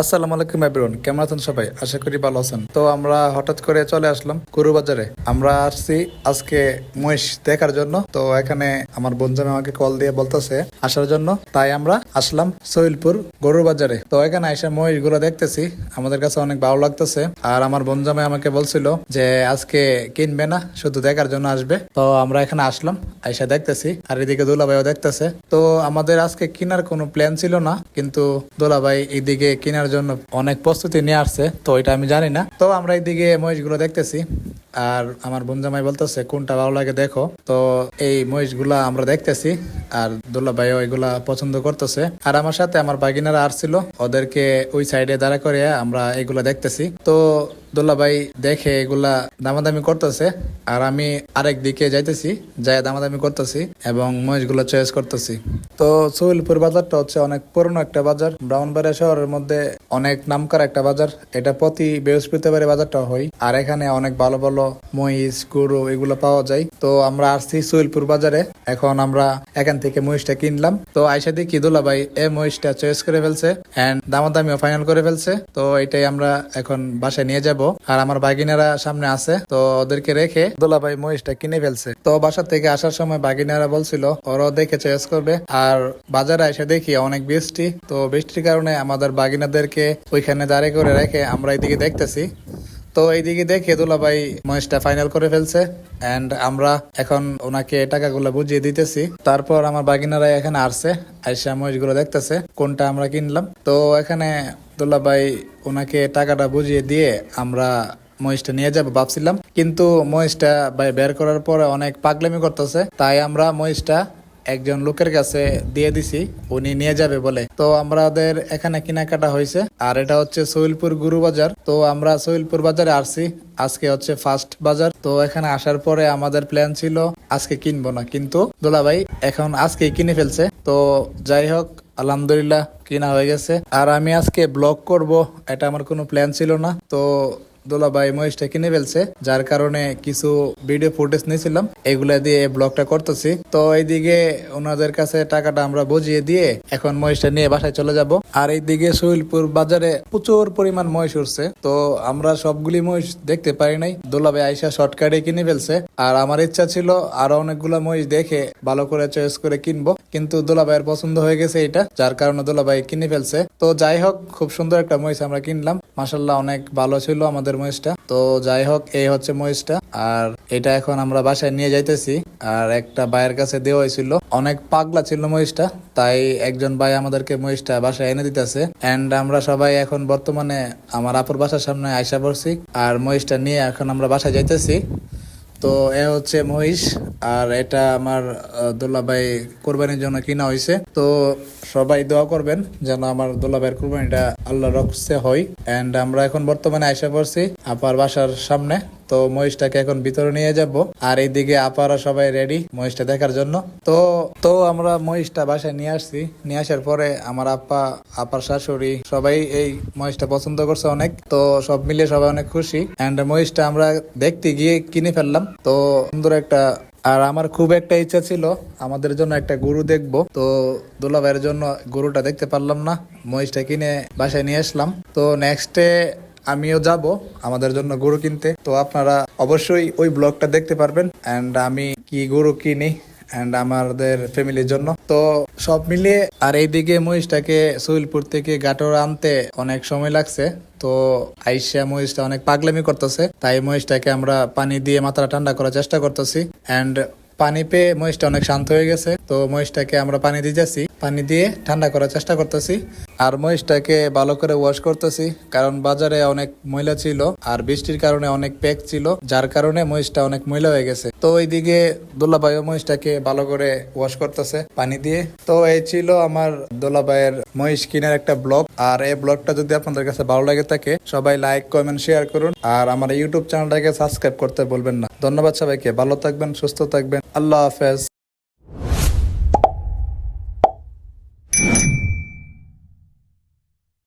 আসসালামু আলাইকুম এভরিওয়ান কেমন আছেন সবাই? আশা করি ভালো আছেন। তো আমরা হঠাৎ করে চলে আসলাম গরু বাজারে আমরা আসছি আজকে মহিষ দেখার জন্য। তো এখানে আমার বন্ধু আমাকে কল দিয়ে বলতেছে আসার জন্য। তাই আমরা আসলাম সহিলপুর গরু বাজারে তো এখানে এসে মহিষগুলো দেখতেছি। আমাদের কাছে অনেক ভালো লাগতেছে। আর আমার বন্ধু আমাকে বলছিল যে আজকে কিনবে না, শুধু দেখার জন্য আসবে। তো আমরা এখানে আসলাম আইসা দেখতেছি। আর এদিকে দুলাভাইও দেখতেছে। তো আমাদের আজকে কেনার কোনো প্ল্যান ছিল না, কিন্তু দুলাভাই এইদিকে কেনার জন্য অনেক প্রস্তুতি নিয়ে আসছে, তো এটা আমি জানি না। তো আমরা এইদিকে মহিষগুলো দেখতেছি, আর আমার বোনজামাই বলতেছে, কোনটা ভালো লাগে দেখো। তো এই মহিষগুলা আমরা দেখতেছি। আর দুল্লা ভাইও এগুলা পছন্দ করতেছে। আর আমার সাথে আমার বাগিনারা আসছিল ওদেরকে ওই সাইডে দাঁড়া করে আমরা এগুলা দেখতেছি। তো দুল্লা ভাই দেখে এগুলা দামাদামি করতেছে, আর আমি আরেক দিকে যাইতেছি যাই দামাদামি করতেছি এবং মহিষগুলো চয়েস করতেছি। তো সোহেলপুর বাজারটা হচ্ছে অনেক পুরনো একটা বাজার। ব্রাউনবাড়িয়া শহরের মধ্যে অনেক নামকরা একটা বাজার। এটা প্রতি বৃহস্পতিবারে বাজারটা হয়, আর এখানে অনেক ভালো ভালো মহিষ, গরু এগুলো পাওয়া যায়। তো আমরা আসছি সোহেলপুর বাজারে। এখন আমরা এখান থেকে মহিষটা কিনলাম। তো আইসা দেখি, দুলা ভাই এ মহিষটা চয়েস করে ফেলছে এন্ড দামাদামিও ফাইনাল করে ফেলছে। তো এটাই আমরা এখন বাসায় নিয়ে যাব। আর আমার বাগিনারা সামনে আছে, তো ওদেরকে রেখে দুলা ভাই মহিষটা কিনে ফেলছে। তো বাসা থেকে আসার সময় বাগিনারা বলছিল, ওরাও দেখে চয়েস করবে। আর বাজারে এসে দেখি অনেক বৃষ্টি। তো বৃষ্টির কারণে আমাদের বাগিনাদেরকে ওইখানে দাঁড়িয়ে করে রেখে আমরা এদিকে দেখতেছি। তো এইদিকে দেখে দুলা ভাই মহিষটা ফাইনাল করে ফেলছে এন্ড আমরা এখন ওনাকে টাকাগুলো বুঝিয়ে দিতেছি। তারপর আমার বাগিনারা এখানে আসছে, আইসা মহিষগুলো দেখতেছে, কোনটা আমরা কিনলাম। তো এখানে দুলা ভাই ওনাকে টাকাটা বুঝিয়ে দিয়ে আমরা মহিষটা নিয়ে যাব ভাবছিলাম। কিন্তু মহিষটা বের করার পরে অনেক পাগলামি করতেছে, তাই আমরা মহিষটা একজন লোকের কাছে দিয়ে দিছি, উনি নিয়ে যাবে বলে। তো আমাদের এখানে কেনাকাটা হয়েছে, আর এটা হচ্ছে সহিলপুর গুরু বাজার। তো আমরা সহিলপুর বাজারে আসছি, আজকে হচ্ছে ফার্স্ট বাজার। তো এখানে আসার পরে আমাদের প্ল্যান ছিল, আজকে কিনবো না। কিন্তু দোলাভাই এখন আজকে কিনে ফেলছে। তো যাই হোক, আলহামদুলিল্লাহ কিনা হয়ে গেছে। আর আমি আজকে ব্লগ করব, এটা আমার কোনো প্ল্যান ছিল না। তো দোলাভাই মহিষটা কিনে ফেলছে, যার কারণে কিছু ভিডিও ফুটেজ নিয়েছিলাম। এগুলা দিয়ে ব্লগটা করতেছি। তো এইদিকে ওনাদের কাছে টাকাটা আমরা বুঝিয়ে দিয়ে এখন মহিষটা নিয়ে বাসায় চলে যাব। আর এইদিকে সহিলপুর বাজারে প্রচুর পরিমাণ মহিষ উঠছে। তো আমরা সবগুলি মহিষ দেখতে পারি নাই। দোলাভাই আইসা শর্টকাটে কিনে ফেলছে। আর আমার ইচ্ছা ছিল আরও অনেকগুলো মহিষ দেখে ভালো করে চয়েস করে কিনবো। কিন্তু দোলাভাইয়ের পছন্দ হয়ে গেছে এটা যার কারণে দোলাভাই কিনে ফেলছে। তো যাই হোক, খুব সুন্দর একটা মহিষ আমরা কিনলাম। মাসাল্লাহ অনেক ভালো ছিল আমাদের মহিষটা। তো যাই হোক, এই হচ্ছে মহিষটা। আর এটা এখন আমরা বাসায় নিয়ে যাইতেছি। আর একটা ভাইয়ের কাছে দেওয়া হয়েছিল। অনেক পাগলা ছিল মহিষটা, তাই একজন ভাই আমাদেরকে মহিষটা বাসায় এনে দিতেছে। এন্ড আমরা সবাই এখন বর্তমানে আমার আপুর বাসার সামনে আইসা পড়ছি। আর মহিষটা নিয়ে এখন আমরা বাসায় যাইতেছি। তো এ হচ্ছে মহিষ, আর এটা আমার দোল্লাভাই কোরবানির জন্য কিনা হয়েছে তো সবাই দোয়া করবেন যেন আমার দোলাভাইয়ের কোরবানিটা আল্লাহ রকসে হয়। এন্ড আমরা এখন বর্তমানে আইসা পড়ছি আপার বাসার সামনে। তো মহিষটাকে এখন ভিতরে নিয়ে যাব। আর এইদিকে আপারা সবাই রেডি মহিষটা দেখার জন্য। তো তো আমরা মহিষটা বাসায় নিয়ে আসছি। নিয়ে আসার পরে আমার আপা, আপার শাশুড়ি সবাই এই মহিষটা পছন্দ করছে অনেক। তো সব মিলে সবাই অনেক খুশি। এন্ড মহিষটা আমরা দেখতে গিয়ে কিনে ফেললাম। তো সুন্দর একটা, আর আমার খুব একটা ইচ্ছা ছিল, আমাদের জন্য একটা গরু দেখব। তো দোলাভাইয়ের জন্য গরুটা দেখতে পারলাম না। মহিষটা কিনে বাসায় নিয়ে আসলাম। তো নেক্সটে আমিও যাব আমাদের জন্য গরু কিনতে। তো আপনারা অবশ্যই ওই ব্লগটা দেখতে পারবেন। এন্ড আমি কি গরু কিনি এন্ড আমাদের ফ্যামিলির জন্য। তো সব মিলিয়ে আর এইদিকে মহিষটাকে সুইলপুর থেকে গাটোর আনতে অনেক সময় লাগছে। তো আইসা মহিষটা অনেক পাগলামি করতেছে। তাই মহিষটাকে আমরা পানি দিয়ে মাথাটা ঠান্ডা করার চেষ্টা করতেছি। এন্ড পানি পেয়ে মহিষটা অনেক শান্ত হয়ে গেছে। তো মহিষটাকে আমরা পানি দিয়ে যাচ্ছি পানি দিয়ে ঠান্ডা করার চেষ্টা করতেছি। আর মহিষটাকে ভালো করে ওয়াশ করতেছি, কারণ বাজারে অনেক ময়লা ছিল আর বৃষ্টির কারণে অনেক প্যাক ছিল, যার কারণে মহিষটা অনেক ময়লা হয়ে গেছে। তো ওইদিকে দোলাভাইও মহিষটাকে ভালো করে ওয়াশ করতেছে পানি দিয়ে। তো এই ছিল আমার দোলাভাইয়ের মহিষ কিনার একটা ব্লগ। আর এই ব্লগটা যদি আপনাদের কাছে ভালো লাগে থাকে, সবাই লাইক কমেন্ট শেয়ার করুন। আর আমার ইউটিউব চ্যানেলটাকে সাবস্ক্রাইব করতে বলবেন না। ধন্যবাদ সবাইকে, ভালো থাকবেন, সুস্থ থাকবেন। আল্লাহ হাফেজ।